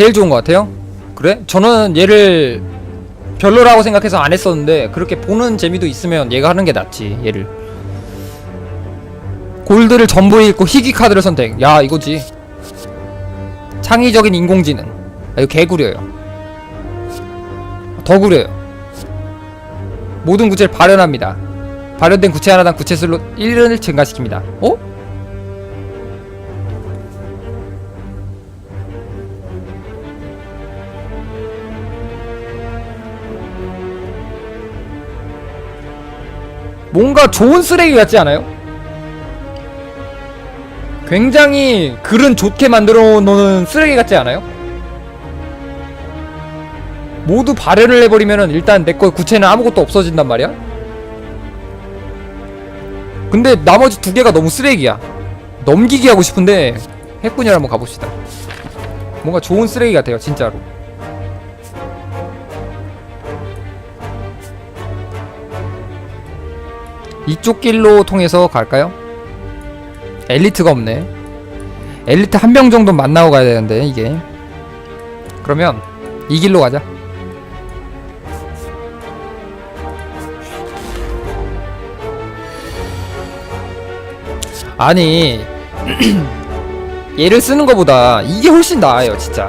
제일 좋은 것 같아요. 그래? 저는 얘를 별로라고 생각해서 안 했었는데 그렇게 보는 재미도 있으면 얘가 하는 게 낫지 얘를. 골드를 전부 잃고 희귀 카드를 선택. 야 이거지. 창의적인 인공지능. 아, 이거 개구려요. 더 구려요. 모든 구체를 발현합니다. 발현된 구체 하나당 구체 수로 1을 증가시킵니다. 어? 뭔가 좋은 쓰레기 같지 않아요? 굉장히 글은 좋게 만들어 놓는 쓰레기 같지 않아요? 모두 발현을 해버리면은 일단 내 거 구체는 아무것도 없어진단 말이야? 근데 나머지 두 개가 너무 쓰레기야. 넘기기 하고 싶은데 핵분열 한번 가봅시다. 뭔가 좋은 쓰레기 같아요, 진짜로. 이쪽 길로 통해서 갈까요? 엘리트가 없네. 엘리트 한 명 정도 만나고 가야 되는데 이게. 그러면 이 길로 가자. 아니 얘를 쓰는 것보다 이게 훨씬 나아요 진짜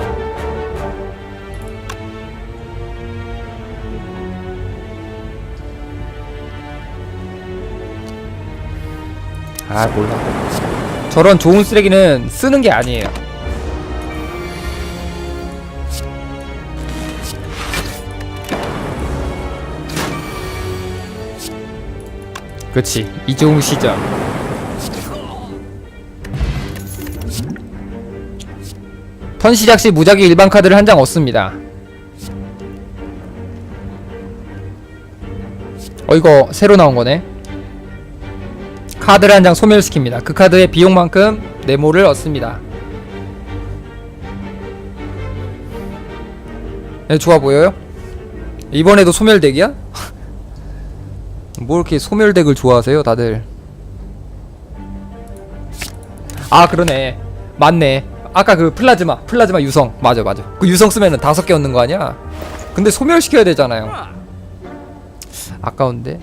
아 몰라 저런 좋은 쓰레기는 쓰는 게 아니에요 그치 이종 시점 턴 시작 시 무작위 일반 카드를 한 장 얻습니다. 어 이거 새로 나온 거네. 카드를 한 장 소멸시킵니다. 그 카드의 비용만큼 네모를 얻습니다. 네, 좋아 보여요? 이번에도 소멸덱이야? 뭐 이렇게 소멸덱을 좋아하세요, 다들? 아, 그러네. 맞네. 아까 그 플라즈마, 플라즈마 유성. 맞아, 맞아. 그 유성 쓰면은 다섯 개 얻는 거 아니야? 근데 소멸시켜야 되잖아요. 아까운데.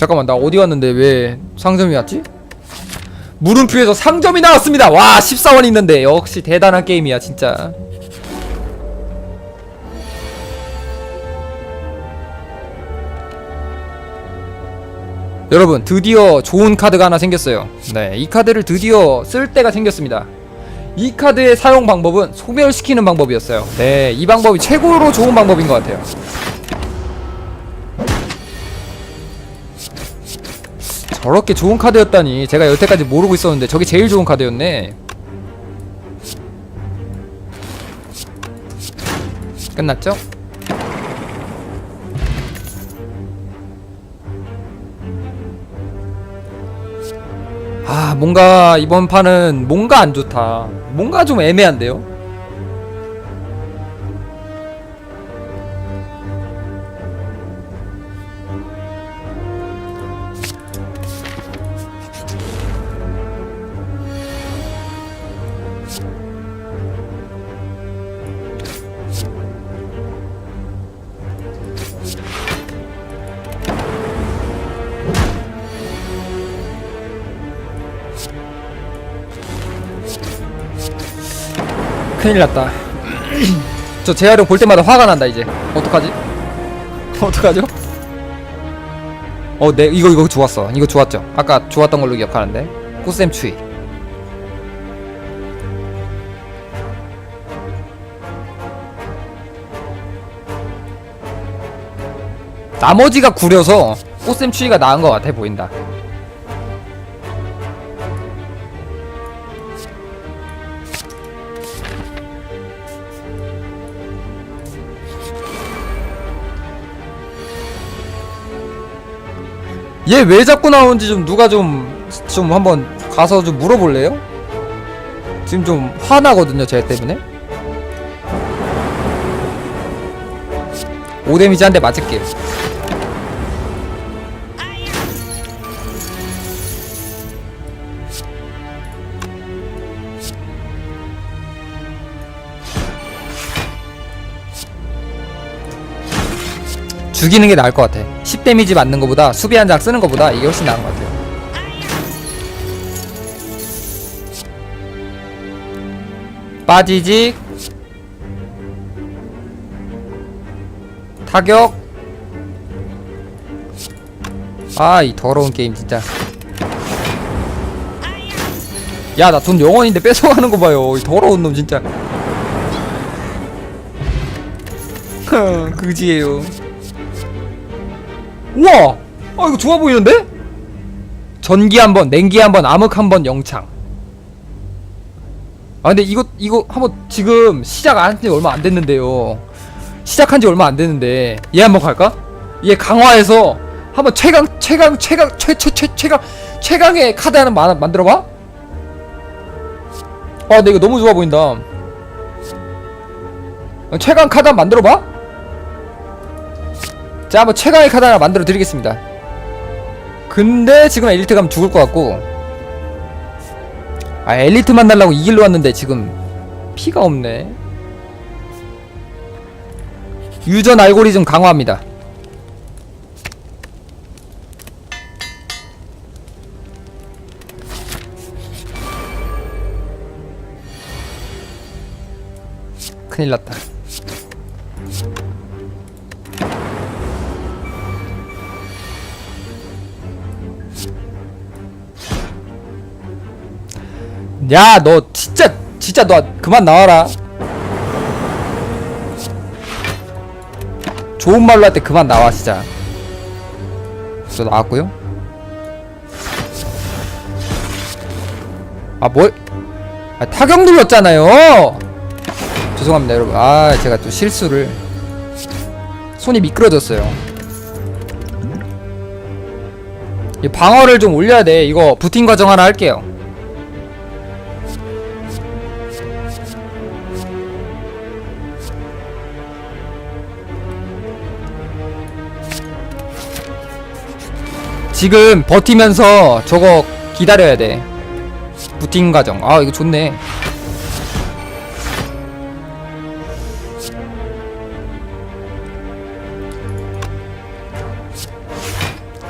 잠깐만, 나 어디 왔는데 왜 상점이 왔지? 물음표에서 상점이 나왔습니다! 와, 14원 있는데. 역시 대단한 게임이야, 진짜. 여러분 드디어 좋은 카드가 하나 생겼어요 네, 이 카드를 드디어 쓸 때가 생겼습니다 이 카드의 사용 방법은 소멸시키는 방법이었어요 네, 이 방법이 최고로 좋은 방법인 것 같아요 저렇게 좋은 카드였다니 제가 여태까지 모르고 있었는데 저게 제일 좋은 카드였네. 끝났죠? 아 뭔가 이번 판은 뭔가 안 좋다. 뭔가 좀 애매한데요 큰일 났다 저 재활용 볼 때마다 화가 난다 이제 어떡하지? 어떡하죠? 어, 네, 이거, 이거 좋았어. 이거 좋았죠? 아까 좋았던 걸로 기억하는데. 꽃샘 추위. 나머지가 구려서 꽃샘 추위가 나은 것 같아 보인다. 얘 왜 자꾸 나오는지 좀 누가 좀 좀 한번 가서 좀 물어볼래요? 지금 좀 화나거든요 쟤 때문에 오데미지 한 대 맞을게 죽이는 게 나을 것 같아. 10 데미지 맞는 거보다 수비 한 장 쓰는 거보다 이게 훨씬 나은 것 같아요. 빠지직 타격. 아 이 더러운 게임 진짜. 야 나 돈 영원인데 뺏어가는 거 봐요. 이 더러운 놈 진짜. 흥, 그지예요 우와 아 이거 좋아 보이는데? 전기 한번 냉기 한번 암흑 한번 영창 아 근데 이거 이거 한번 지금 시작 안한지 얼마 안 됐는데요 시작한 지 얼마 안 됐는데 얘 한번 갈까? 얘 강화해서 한번 최강 최강 최강 최최 최 최강 최강의 카드 하나 마, 만들어봐? 아 근데 이거 너무 좋아 보인다 어, 최강 카드 만들어봐? 자 한번 최강의 카드 하나 만들어 드리겠습니다. 근데 지금 엘리트 가면 죽을 것 같고 아 엘리트 만나려고 이 길로 왔는데 지금 피가 없네. 유전 알고리즘 강화합니다. 큰일 났다 야 너 진짜 진짜 너 그만 나와라. 좋은 말로 할 때 그만 나와 진짜. 저 나왔고요. 아 뭘? 아, 타격 눌렀잖아요. 죄송합니다 여러분. 아 제가 또 실수를. 손이 미끄러졌어요. 이 방어를 좀 올려야 돼. 이거 부팅 과정 하나 할게요 지금 버티면서 저거 기다려야 돼. 부팅 과정. 아, 이거 좋네.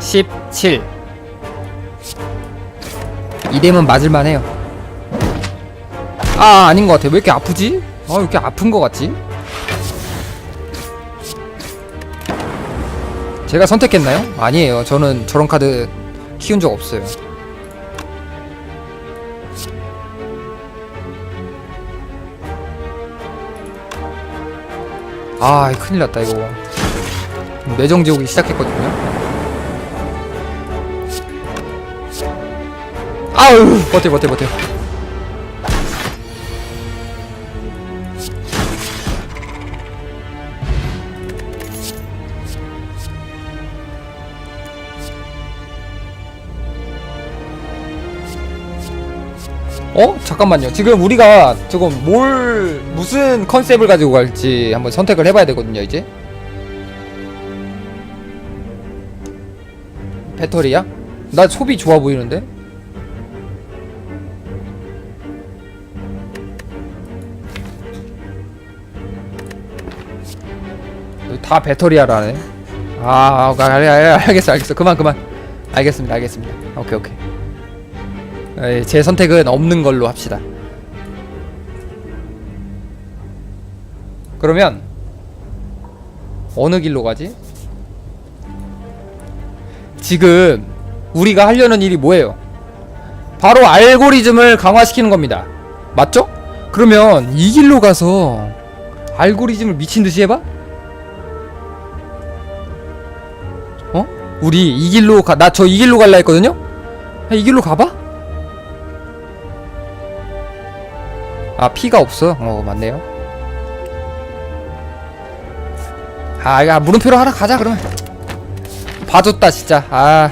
(17) 이대면 맞을만 해요 아 아닌 것 같아 왜 이렇게 아프지? 아 왜 이렇게 아픈 것 같지? 제가 선택했나요? 아니에요. 저는 저런 카드 키운 적 없어요. 아, 큰일 났다, 이거. 뇌정 지옥이 시작했거든요. 아우, 버텨, 버텨, 버텨. 어? 잠깐만요. 지금 우리가 조금 뭘 무슨 컨셉을 가지고 갈지 한번 선택을 해봐야 되거든요. 이제 배터리야? 나 소비 좋아 보이는데? 다 배터리야라네. 아, 아, 알, 알, 알겠어, 알겠어. 그만, 그만. 알겠습니다, 알겠습니다. 오케이, 오케이. 에이, 제 선택은 없는 걸로 합시다. 그러면 어느 길로 가지? 지금 우리가 하려는 일이 뭐예요? 바로 알고리즘을 강화시키는 겁니다. 맞죠? 그러면 이 길로 가서 알고리즘을 미친 듯이 해봐? 어? 우리 이 길로 가, 나 저 이 길로 갈라 했거든요? 야, 이 길로 가봐? 아 피가 없어? 어 맞네요. 아 이거 물음표로 하나 가자 그러면. 봐줬다 진짜. 아.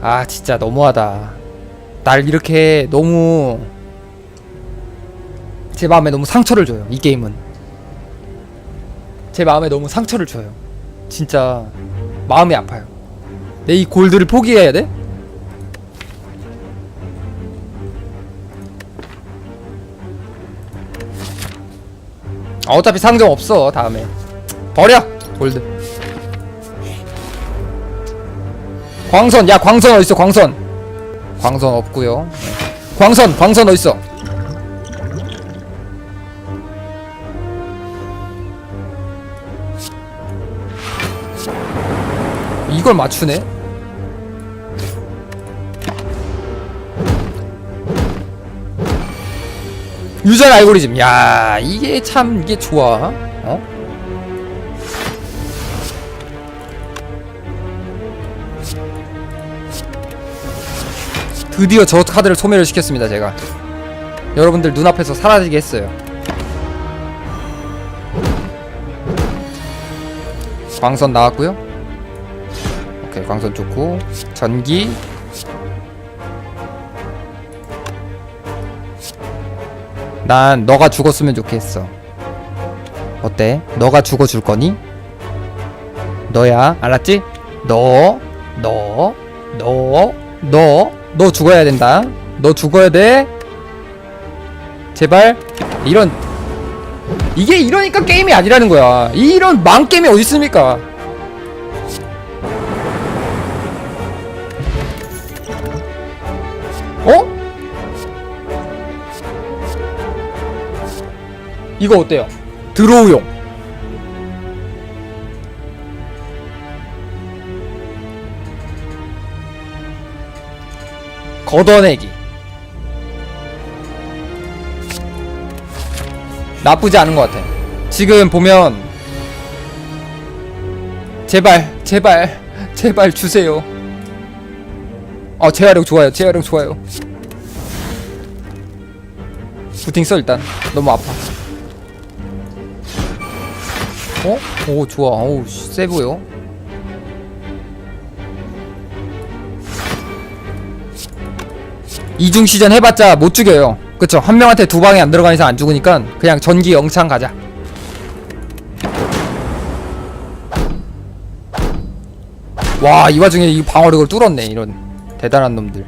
아 진짜 너무하다. 날 이렇게 너무 제 마음에 너무 상처를 줘요 이 게임은. 제 마음에 너무 상처를 줘요. 진짜 마음이 아파요. 내 이 골드를 포기해야 돼? 아, 어차피 상점 없어 다음에. 버려 골드. 광선 야 광선 어딨어 광선? 광선 없고요. 네. 광선 광선 어딨어? 이걸 맞추네 유전 알고리즘. 야 이게 참 이게 좋아. 어? 드디어 저 카드를 소멸을 시켰습니다 제가. 여러분들 눈앞에서 사라지게 했어요. 광선 나왔고요. 오케이 광선 좋고. 전기 난 너가 죽었으면 좋겠어 어때? 너가 죽어줄 거니? 너야 알았지? 너, 너, 너, 너, 너 죽어야 된다. 너 죽어야 돼. 제발. 이런 이게 이러니까 게임이 아니라는 거야. 이런 망 게임이 어디 있습니까? 이거 어때요? 드로우용. 걷어내기. 나쁘지 않은 것 같아. 지금 보면 제발, 제발, 제발 주세요. 어, 재활용 좋아요. 재활용 좋아요. 부팅 써 일단. 너무 아파. 어? 오 좋아. 오우 세 보여. 이중 시전 해봤자 못 죽여요. 그쵸? 한 명한테 두 방에 안 들어간 이상 안 죽으니까 그냥 전기 영창 가자. 와, 이 와중에 이 방어력을 뚫었네. 이런 대단한 놈들.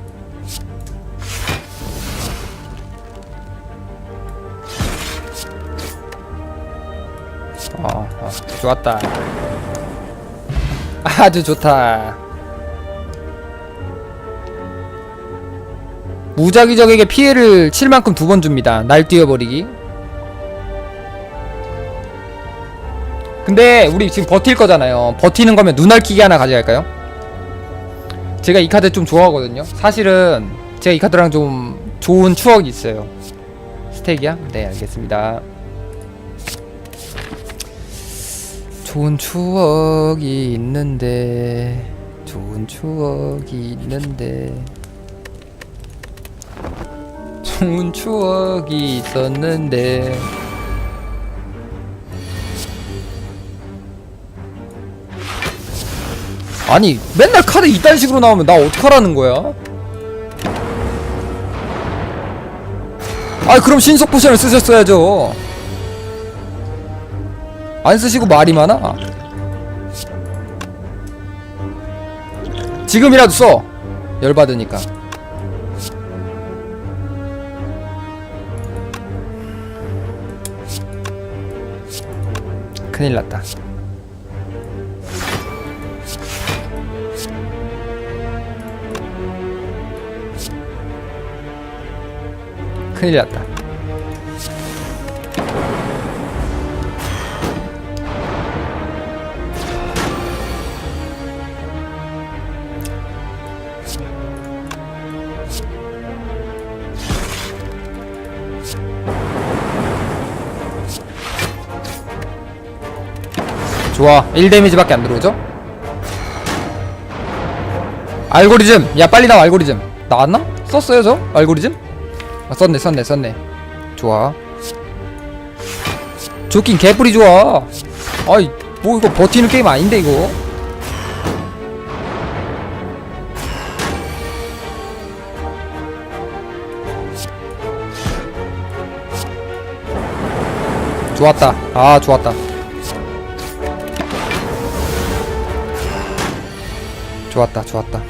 어, 어, 좋았다. 아주 좋다. 무작위 적에게 피해를 칠 만큼 두 번 줍니다. 날 뛰어버리기. 근데 우리 지금 버틸 거잖아요. 버티는 거면 눈알키기 하나 가져갈까요? 제가 이 카드 좀 좋아하거든요. 사실은 제가 이 카드랑 좀 좋은 추억이 있어요. 스택이야? 네, 알겠습니다. 좋은 추억이 있는데 좋은 추억이 있는데. 좋은 추억이 있었는데. 아니 맨날 카드 이딴 식으로 나오면 나 어떡하라는 거야? 아 그럼 신속 포션을 쓰셨어야죠 안 쓰시고 말이 많아? 지금이라도 써. 열받으니까. 큰일 났다. 큰일 났다 좋아. 1데미지밖에 안 들어오죠? 알고리즘. 야 빨리 나와 알고리즘. 나왔나? 썼어요 저? 알고리즘? 아 썼네 썼네 썼네. 좋아. 좋긴 개뿔이 좋아. 아이 뭐 이거 버티는 게임 아닌데 이거? 좋았다. 아 좋았다 좋았다 좋았다.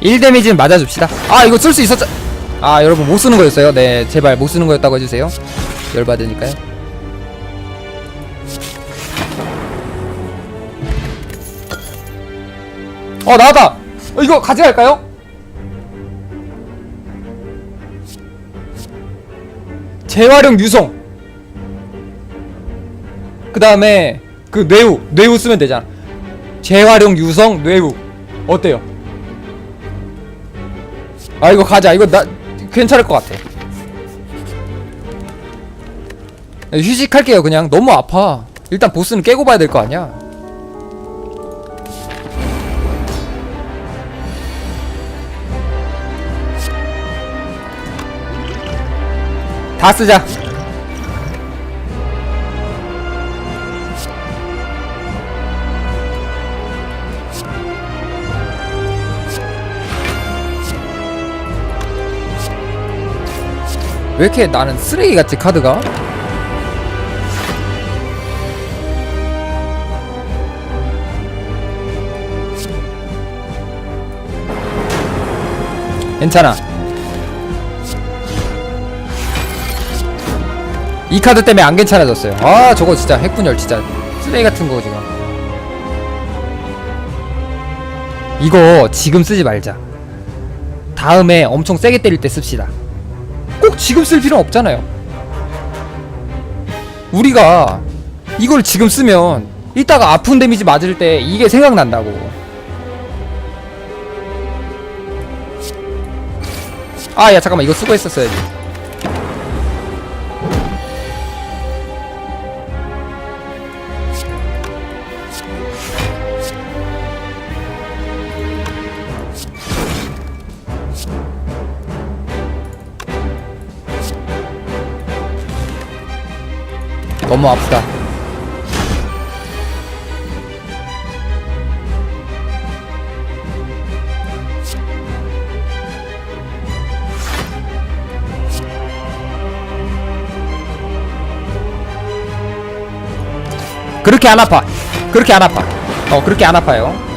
1 데미지는 맞아줍시다. 아 이거 쓸 수 있었죠 아 여러분 못 쓰는 거였어요. 네 제발 못 쓰는 거였다고 해주세요. 열받으니까요. 어 나왔다! 어, 이거 가져갈까요? 재활용 유성 그 다음에 그 뇌우 뇌우 쓰면 되잖아. 재활용 유성 뇌우. 어때요? 아 이거 가자. 이거 나 괜찮을 것 같아. 휴식할게요 그냥. 너무 아파. 일단 보스는 깨고 봐야 될 거 아니야? 다 쓰자 왜 이렇게 나는 쓰레기 같지 카드가? 괜찮아. 이 카드 때문에 안 괜찮아졌어요. 아 저거 진짜 핵분열 진짜 쓰레기 같은 거 지금. 이거 지금 쓰지 말자. 다음에 엄청 세게 때릴 때 씁시다. 꼭 지금 쓸 필요는 없잖아요. 우리가 이걸 지금 쓰면 이따가 아픈 데미지 맞을 때 이게 생각난다고. 아, 야, 잠깐만. 이거 쓰고 했었어야지. 너무 아프다. 그렇게 안 아파. 그렇게 안 아파. 어, 그렇게 안 아파요.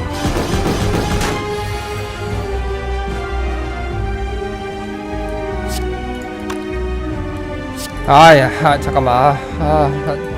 아야, 아, 잠깐만. 아, 아,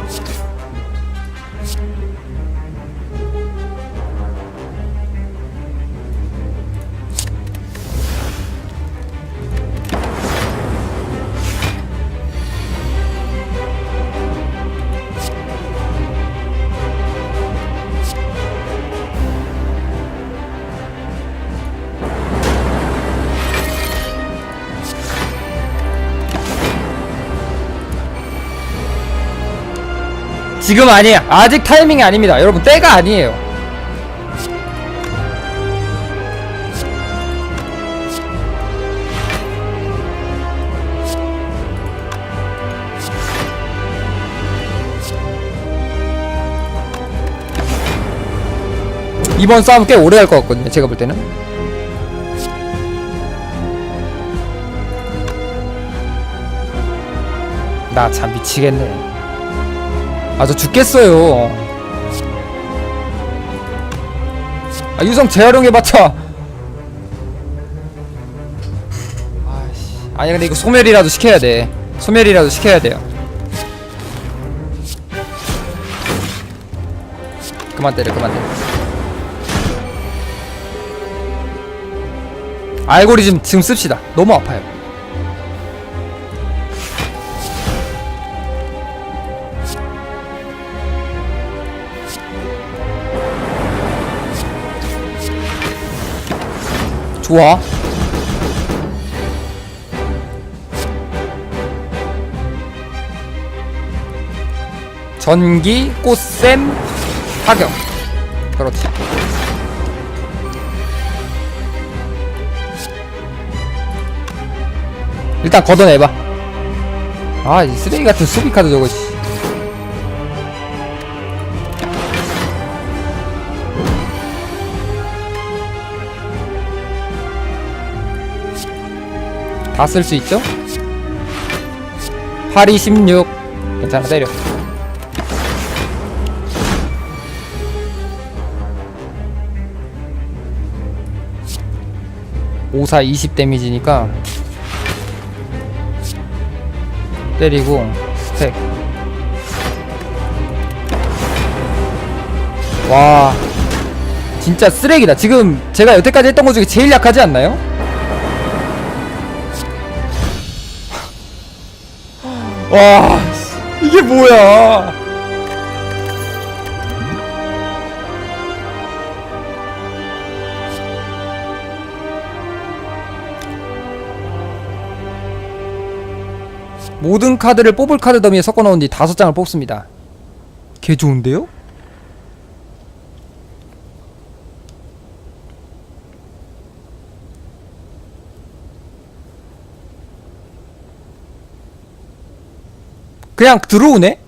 지금 아니에요. 아직 타이밍이 아닙니다. 여러분, 때가 아니에요. 이번 싸움 꽤 오래 할것 같거든요. 제가 볼 때는. 나 참 미치겠네. 아 저 죽겠어요. 아 유성 재활용해봤자 아씨. 아니 근데 이거 소멸이라도 시켜야 돼. 소멸이라도 시켜야 돼요. 그만 때려 그만 때려. 알고리즘 지금 씁시다. 너무 아파요 좋아. 전기, 꽃샘, 타격. 그렇지. 일단 걷어내봐. 아, 이 쓰레기 같은 수비 카드 저거, 씨. 다 쓸 수 있죠? 8, 2, 16 괜찮아 때려 54 20 데미지니까 때리고 스택 와 진짜 쓰레기다 지금 제가 여태까지 했던 것 중에 제일 약하지 않나요? 와 이게 뭐야 모든 카드를 뽑을 카드 더미에 섞어 넣은 뒤 다섯 장을 뽑습니다. 개 좋은데요? 그냥 들어오네?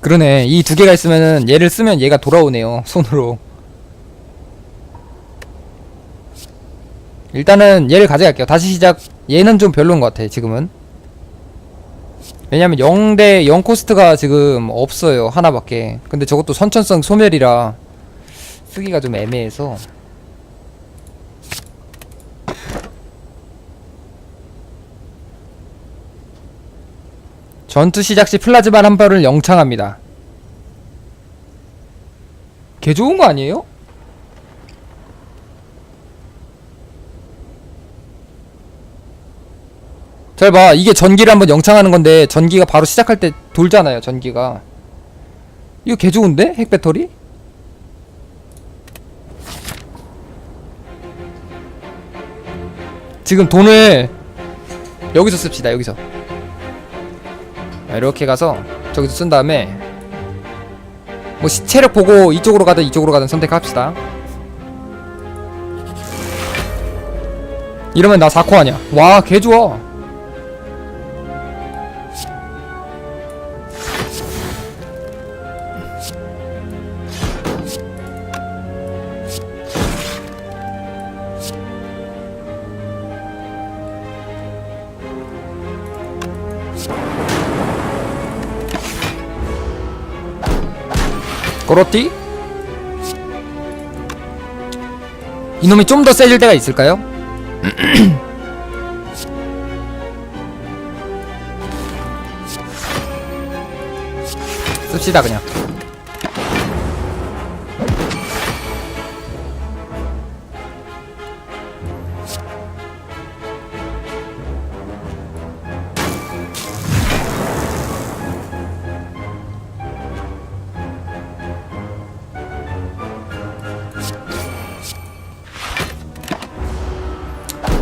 그러네. 이 두 개가 있으면은 얘를 쓰면 얘가 돌아오네요. 손으로. 일단은 얘를 가져갈게요. 다시 시작. 얘는 좀 별로인 것 같아, 지금은. 왜냐면 0대 0 코스트가 지금 없어요. 하나밖에. 근데 저것도 선천성 소멸이라 쓰기가 좀 애매해서. 전투 시작 시 플라즈만 한 발을 영창합니다. 개 좋은 거 아니에요? 잘 봐. 이게 전기를 한번 영창하는 건데 전기가 바로 시작할 때 돌잖아요. 전기가. 이거 개 좋은데? 핵 배터리? 지금 돈을 여기서 씁시다. 여기서. 자, 이렇게 가서 저기서 쓴 다음에 뭐 시체력 보고 이쪽으로 가든 이쪽으로 가든 선택합시다. 이러면 나 4코 아니야. 와, 개 좋아. 그렇디? 이놈이 좀 더 세질 때가 있을까요? 씁시다 그냥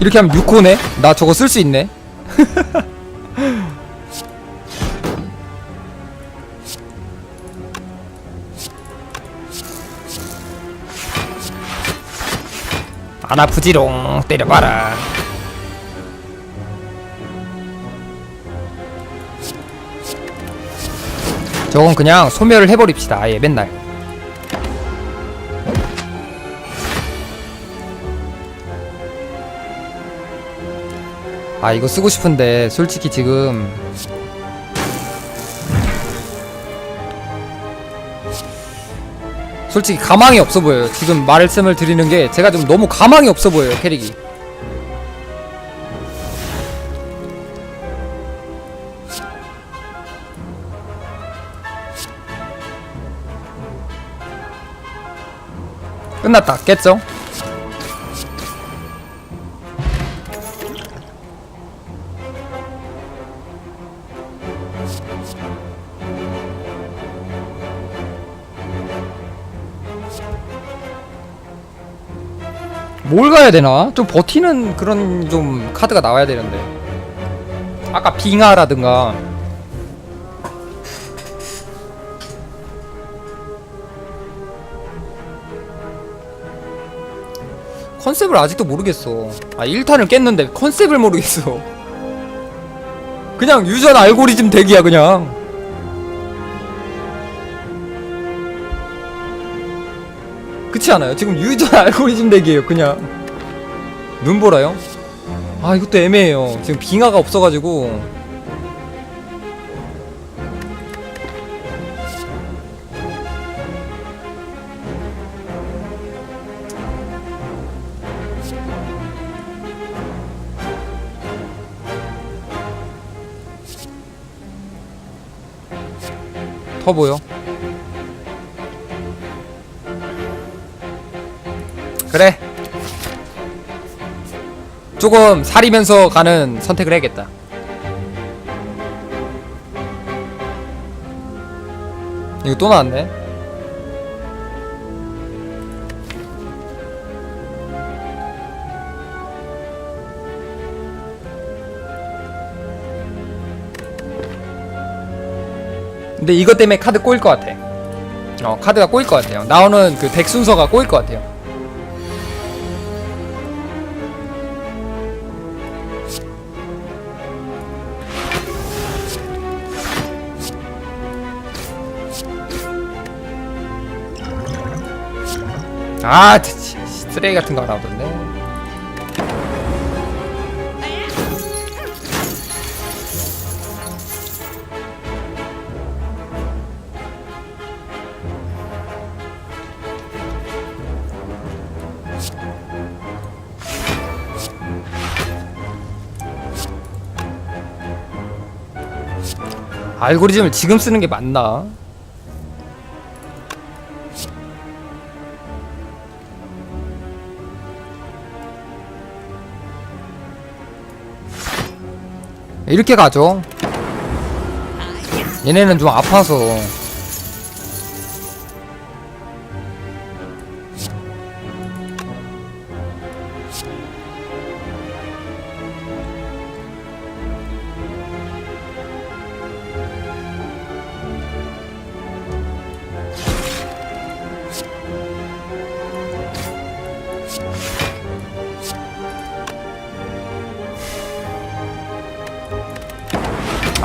이렇게 하면 6호네? 나 저거 쓸 수 있네. 안 아프지롱. 때려봐라. 저건 그냥 소멸을 해버립시다 아예 맨날 아 이거 쓰고 싶은데 솔직히 지금 솔직히 가망이 없어 보여요. 지금 말씀을 드리는 게 제가 좀 너무 가망이 없어 보여요 캐릭이. 끝났다. 깼죠? 뭘 가야 되나? 좀 버티는 그런 좀 카드가 나와야 되는데. 아까 빙하라든가. 컨셉을 아직도 모르겠어. 아, 1탄을 깼는데 컨셉을 모르겠어. 그냥 유전 알고리즘 대기야, 그냥. 그렇지 않아요? 지금 유전 알고리즘 대기예요, 그냥. 눈 보라요? 아 이것도 애매해요 지금 빙하가 없어가지고 터보요 그래 조금 사리면서 가는 선택을 해야겠다. 이거 또 나왔네. 근데 이것 때문에 카드 꼬일 것 같아. 어, 카드가 꼬일 것 같아요. 나오는 그 덱 순서가 꼬일 것 같아요. 아, 치, 쓰레기 같은 거 나오던데. 알고리즘을 지금 쓰는 게 맞나? 이렇게 가죠. 얘네는 좀 아파서.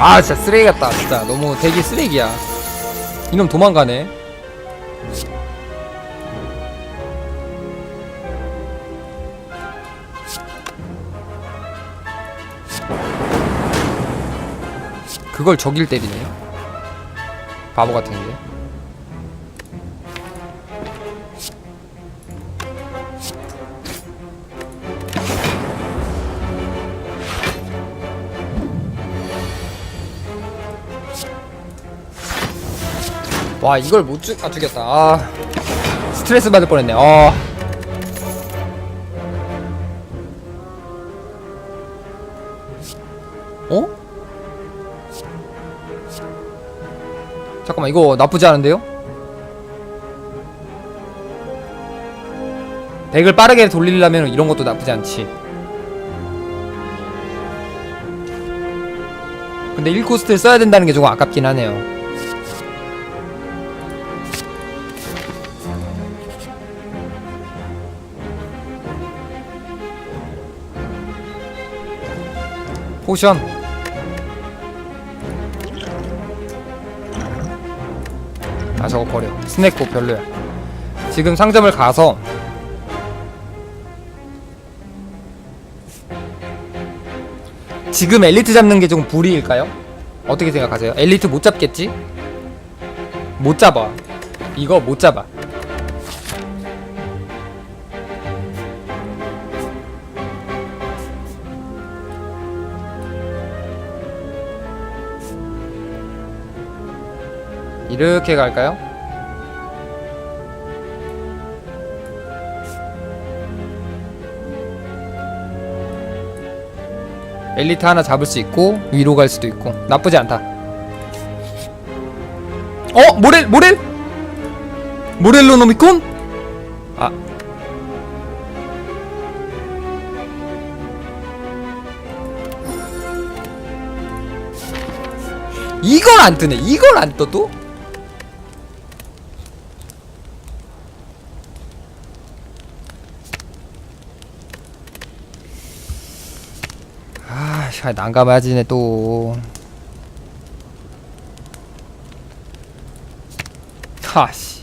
아 진짜 쓰레기 같다 진짜. 너무 대기 쓰레기야. 이놈 도망가네. 그걸 저길 때리네 바보 같은 게 와 이걸 못 죽.. 아 죽였다. 아 스트레스 받을 뻔했네. 어. 어? 잠깐만 이거 나쁘지 않은데요? 덱을 빠르게 돌리려면 이런 것도 나쁘지 않지. 근데 1코스트를 써야 된다는 게 조금 아깝긴 하네요 포션 아 저거 버려 스낵고 별로야 지금 상점을 가서 지금 엘리트 잡는 게좀 불이일까요? 어떻게 생각하세요? 엘리트 못 잡겠지? 못 잡아 이거 못 잡아 이렇게 갈까요? 엘리트 하나 잡을 수 있고 위로 갈 수도 있고 나쁘지 않다. 어 모렐 모렐 모렐로 노미콘? 아 이걸 안 뜨네. 이걸 안 떠도? 아, 씨, 난감해지네 또. 하씨.